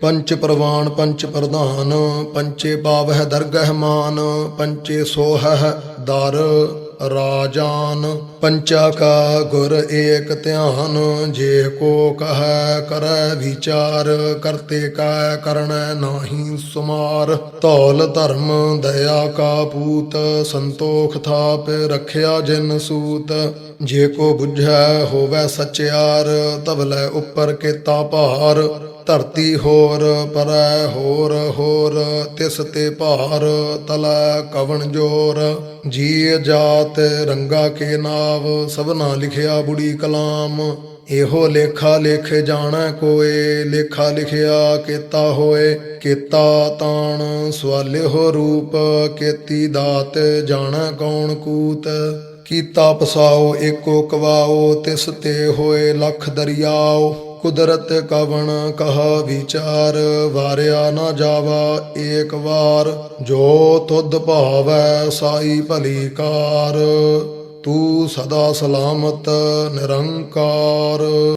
ਪੰਚ ਪ੍ਰਵਾਨ, ਪੰਚ ਪ੍ਰਧਾਨ, ਪੰਚੇ ਪਾਵਹਿ ਦਰਗਹਿ ਮਾਨ, ਪੰਚੇ ਸੋਹਹਿ ਦਰ ਰਾਜਾਨ। ਪੰਚਾ ਕਾ ਗੁਰ ਏਕ ਧਿਆਨ, ਜੇ ਕੋ ਕਹੈ ਕਰੈ ਵਿਚਾਰ, ਕਰਤੇ ਕਾ ਕਰਣੈ ਨਾਹੀ ਸੁਮਾਰ। ਧੌਲ ਧਰਮ ਦਇਆ ਕਾ ਪੂਤ, ਸੰਤੋਖ ਥਾਪ ਰਖਿਆ ਜਿਨ ਸੂਤ। ਜੇ ਕੋ ਬੁਝੈ ਹੋਵੈ ਸਚਿਆਰ ਤਵਲੇ ਉੱਪਰ ਕੇਤਾ ਭਾਰ। ਧਰਤੀ ਹੋਰ, ਪਰੈ ਹੋਰ ਹੋਰ, ਤਿਸ ਤੇ ਭਾਰ, ਤਲੈ ਕਵਣ ਜੋਰ। ਜੀ ਜਾਤ ਰੰਗਾ ਕੇ ਨਾਵ, ਸਭਨਾ ਲਿਖਿਆ ਬੁੜੀ ਕਲਾਮ। ਇਹੋ ਲੇਖਾ ਲਿਖ ਜਾਣੈ ਕੋਏ, ਲੇਖਾ ਲਿਖਿਆ ਕੀਤਾ ਹੋਏ। ਕੀਤਾ ਤਾਣ ਸਵਾਲਿਓ ਰੂਪ, ਕੀਤੀ ਦਾਤ, ਜਾਣਾ ਕੌਣ ਕੂਤ। ਕੀਤਾ ਪਸਾਓ, ਏਕੋ ਕਵਾਓ, ਤਿਸ ਤੇ ਹੋਏ ਲਖ ਦਰਿਆਓ। ਕੁਦਰਤ ਕਵਣ ਕਹਾ ਵਿਚਾਰ, ਵਾਰਿਆ ਨਾ ਜਾਵਾ ਏਕ ਵਾਰ। ਜੋ ਤੁਧ ਭਾਵੈ ਸਾਈ ਭਲੀ ਕਾਰ, ਤੂੰ ਸਦਾ ਸਲਾਮਤ ਨਿਰੰਕਾਰ।